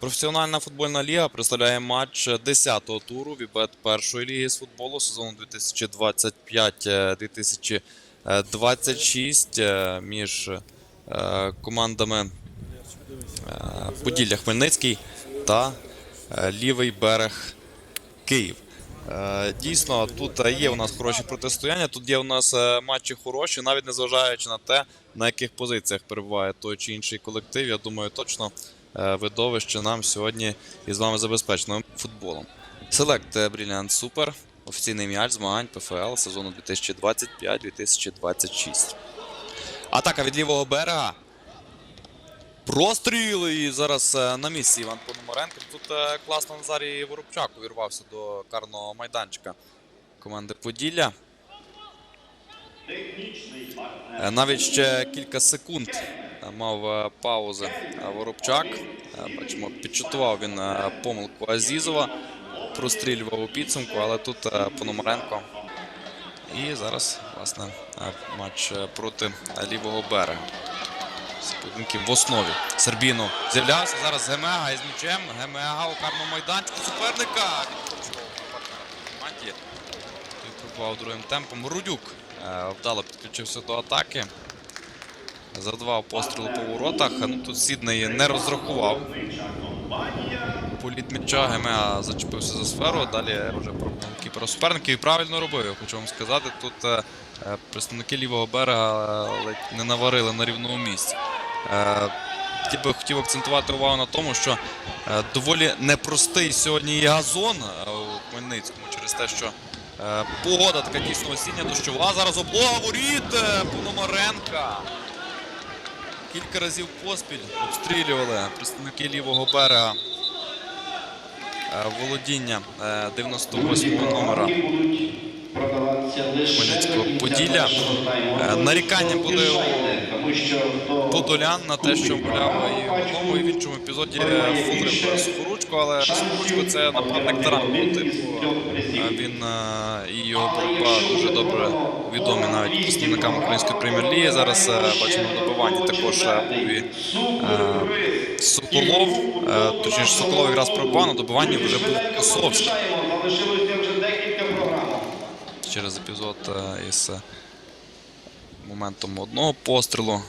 Професіональна футбольна ліга представляє матч 10-го туру Вібет першої ліги з футболу сезону 2025-2026 е, між е, командами е, Поділля Хмельницький та Лівий берег Київ. Дійсно, тут є у нас хороші протистояння, тут є у нас матчі хороші, навіть незважаючи на те, на яких позиціях перебуває той чи інший колектив. Я думаю, точно видовище нам сьогодні із вами забезпечено футболом. Select Brilliant Super. Офіційний м'яч змагань ПФЛ сезону 2025-2026. Атака від лівого берега. Простріл і зараз е, на місці Іван Пономаренко. Тут е, класно Назарій Воробчак увірвався до карного майданчика команди Поділля. Е, Навіть ще кілька секунд е, мав е, паузи е, Воробчак. Е, Бачимо, підчутував він е, помилку Азізова, прострілював у підсумку, але тут е, Пономаренко. І зараз, власне, е, матч е, проти е, лівого берега. Всі в основі. Сербіно з'являвся зараз Гемега із м'ячем. Гемега у карному майданчику суперника. Той пробував другим темпом. Рудюк е, вдало підключився до атаки. Завдавав пострілу по воротах. Ну, тут Сідней не розрахував. Політ м'яча Гемега зачепився за сферу. Далі вже кіпера суперників. І правильно робив, я хочу вам сказати. Тут е, е, представники лівого берега е, ледь не наварили на рівному місці. Хотів би хотів акцентувати увагу на тому, що доволі непростий сьогодні є газон у Хмельницькому через те, що погода така дійсно осіння дощова. Зараз облога воріт Пономаренка. Кілька разів поспіль обстрілювали представники лівого берега е, володіння е, 98-го номера Хмельницького Поділля. Е, Нарікання були у Подолян на те, що мовляв і в одному і в іншому епізоді фулив Сухоручко, але Сухоручко це нападник Таранку. Типу е, він е, і його боротьба дуже добре відомі навіть представникам української прем'єр-ліги. Зараз е, бачимо на добиванні також е, і е, Соколов. Е, Точніше, Соколов якраз пробував, на добиванні вже був Косовський. Через епізод е, із е, моментом одного пострілу.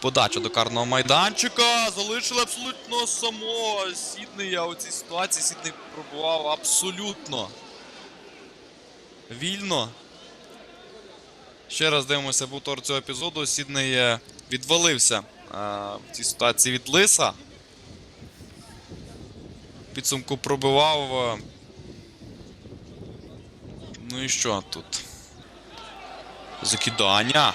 Подача до карного майданчика. Залишили абсолютно самого Сіднея у цій ситуації. Сідней пробував абсолютно вільно. Ще раз дивимося повтор цього епізоду. Сідней е, відвалився е, в цій ситуації від Лиса. Підсумку пробивав. Ну і що тут? Закидання.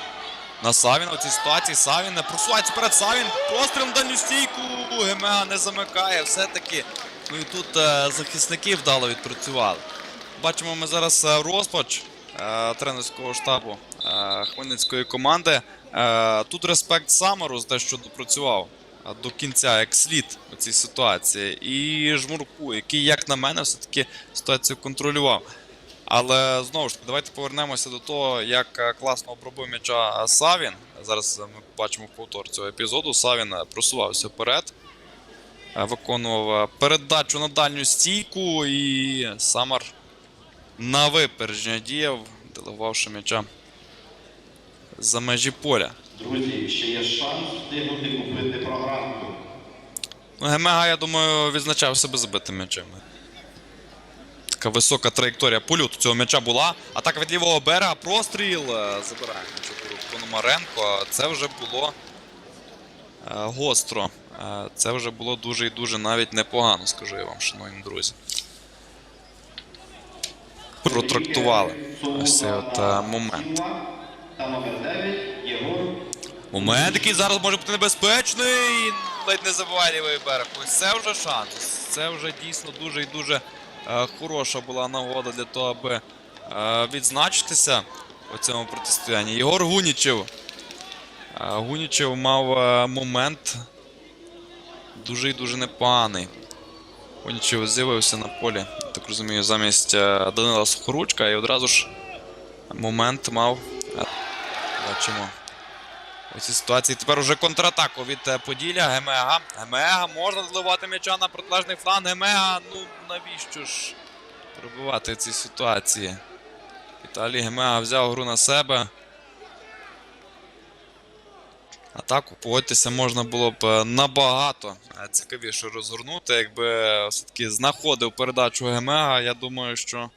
На Савіна в цій ситуації. Савін не просувається вперед. Савін. Постріл на дальню стійку. Гемега не замикає. Все-таки. Ну і тут е, захисники вдало відпрацювали. Бачимо ми зараз е, розпач е, тренерського штабу е, Хмельницької команди. Е, тут респект Самару за те, що допрацював е, до кінця як слід у цій ситуації. І Жмурку, який, як на мене, все-таки ситуацію контролював. Але знову ж таки, давайте повернемося до того, як е, класно обробив м'яча Савін. Зараз е, ми бачимо повтор цього епізоду. Савін е, просувався вперед, виконував передачу на дальню стійку, і Самар на випередження діяв, делегувавши м'яча за межі поля. Друзі, ще є шанс встигнути купити програмку. Ну, Гемега, я думаю, відзначав себе забитими м'ячами. Така висока траєкторія польоту цього м'яча була. Атака від лівого берега, простріл. е, Забирає Пономаренко. Це вже було е, гостро. Е, Це вже було дуже і дуже навіть непогано, скажу я вам, шановні друзі. Протрактували ось цей от момент. Та номер 9 Єгор Момент, який зараз може бути небезпечний. Ледь не забуває лівий берег. Ось це вже шанс. Це вже дійсно дуже і дуже хороша була нагода для того, аби е, відзначитися у цьому протистоянні. Єгор Гунічев. Е, Гунічев мав е, момент дуже і дуже непоганий. Гунічев з'явився на полі, так розумію, замість е, Данила Сухоручка і одразу ж момент мав. Е, Бачимо. У цій ситуації тепер уже контратаку від е, Поділля. Гемега. Гемега можна зливати м'яча на протилежний фланг. Гемега. Ну навіщо ж пробивати в цій ситуації? Віталій Гемега взяв гру на себе. Атаку, погодьтеся, можна було б е, набагато е, цікавіше розгорнути, якби все-таки знаходив передачу Гемега. Я думаю, що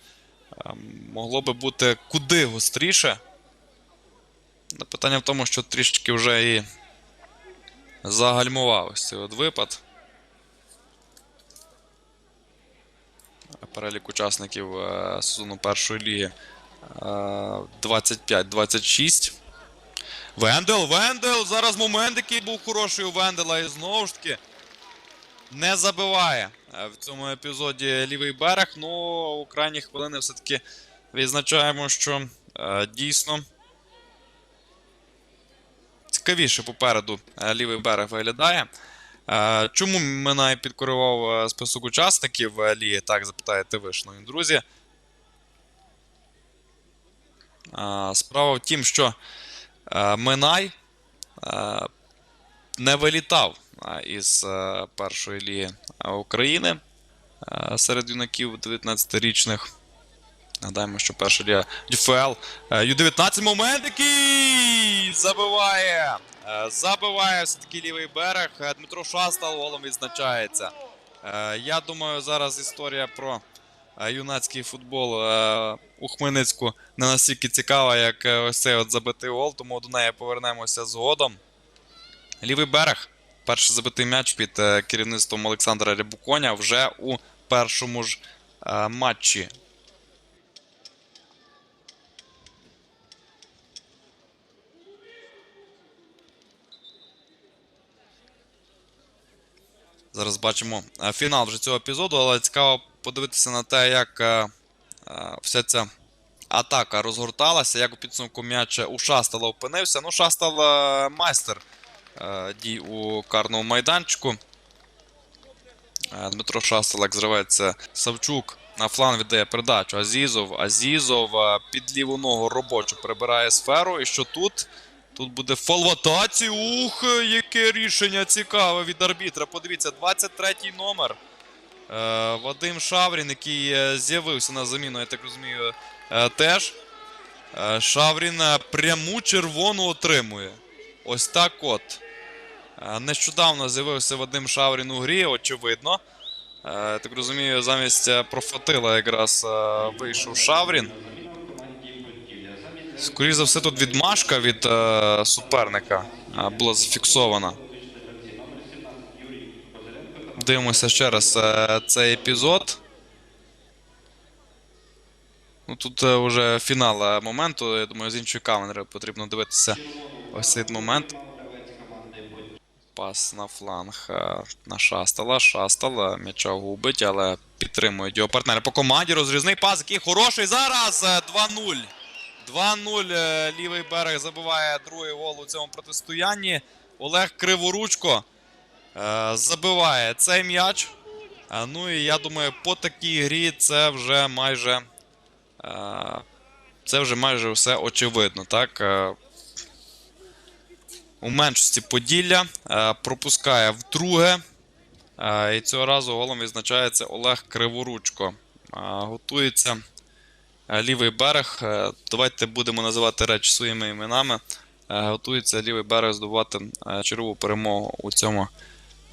е, могло би бути куди гостріше. Питання в тому, що трішечки вже і загальмував ось цей от випад. Перелік учасників е, сезону першої ліги е, 25-26. Вендел, Вендел! Зараз момент, який був хороший у Вендела, і знову ж таки не забиває е, в цьому епізоді лівий берег. Ну, у крайні хвилини все-таки відзначаємо, що е, дійсно цікавіше попереду е, лівий берег виглядає. Е, Чому Минай підкорював е, список учасників ліги? Так, запитаєте ви, шановні друзі. Справа в тім, що Минай не вилітав із першої ліги України серед юнаків 19-річних. Нагадаємо, що перша ліга ДЮФЛ. Е, Ю-19 момент, який забиває. Е, Забиває все-таки лівий берег. Е, Дмитро Шастал голом відзначається. Е, Я думаю, зараз історія про юнацький футбол у Хмельницьку не настільки цікава, як ось цей от забитий гол, тому до неї повернемося згодом. Лівий берег. Перший забитий м'яч під керівництвом Олександра Рябуконя вже у першому ж матчі Зараз бачимо е, фінал вже цього епізоду, але цікаво подивитися на те, як е, е, вся ця атака розгорталася, як у підсумку м'яч у Шастала опинився. Ну, Шастал майстер дій у карному майданчику. Дмитро Шастал, як зривається Савчук. На фланг віддає передачу. Азізов. Азізов під ліву ногу робочу прибирає сферу. І що тут? Тут буде фалватація. Ух, яке рішення цікаве від арбітра. Подивіться, 23-й номер. Е, Вадим Шаврін, який е, з'явився на заміну, я так розумію, е, теж. Шаврін пряму червону отримує. Ось так от. Нещодавно з'явився Вадим Шаврін у грі, очевидно. Е, так розумію, замість профатила якраз е, вийшов Шаврін. Скоріше за все, тут відмашка від е, суперника е, була зафіксована. Дивимося ще раз е, цей епізод. Ну, тут е, вже фінал е, моменту. Я думаю, з іншої камери потрібно дивитися ось цей момент. Пас на фланг е, на Шастала. Шастал е, м'яча губить, але підтримують його партнери по команді. Розрізний пас, який хороший. Зараз е, 2-0. 2-0. е, Лівий берег забиває другий гол у цьому протистоянні. Олег Криворучко е, забиває цей м'яч. Е, Ну і я думаю, по такій грі це вже майже. Це вже майже все очевидно. Так? У меншості Поділля пропускає вдруге. І цього разу голом відзначається Олег Криворучко. Готується лівий берег. Е, Давайте будемо називати речі своїми іменами. Е, Готується лівий берег здобувати е, чергову перемогу у цьому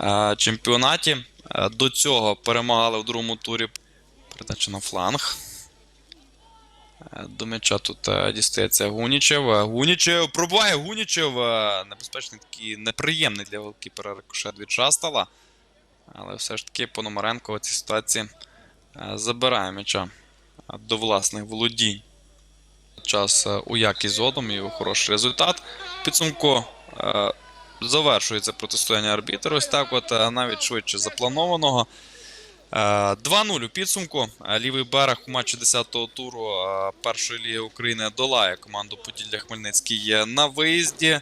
е, чемпіонаті. Е, До цього перемагали в другому турі. Передача на фланг. Е, До м'яча тут е, дістається Гунічев. Е, Гунічев пробуває Гунічев. е, Небезпечний такий неприємний для голкіпера рикошет від Шастала. Але все ж таки Пономаренко у цій ситуації е, забирає м'яча до власних володінь. Час е, у якість згодом і хороший результат. Підсумку е, завершується протистояння арбітра. Ось так, от е, навіть швидше запланованого. Е, 2-0 у підсумку. Лівий берег у матчі 10-го туру першої ліги України долає команду Поділля Хмельницький на виїзді.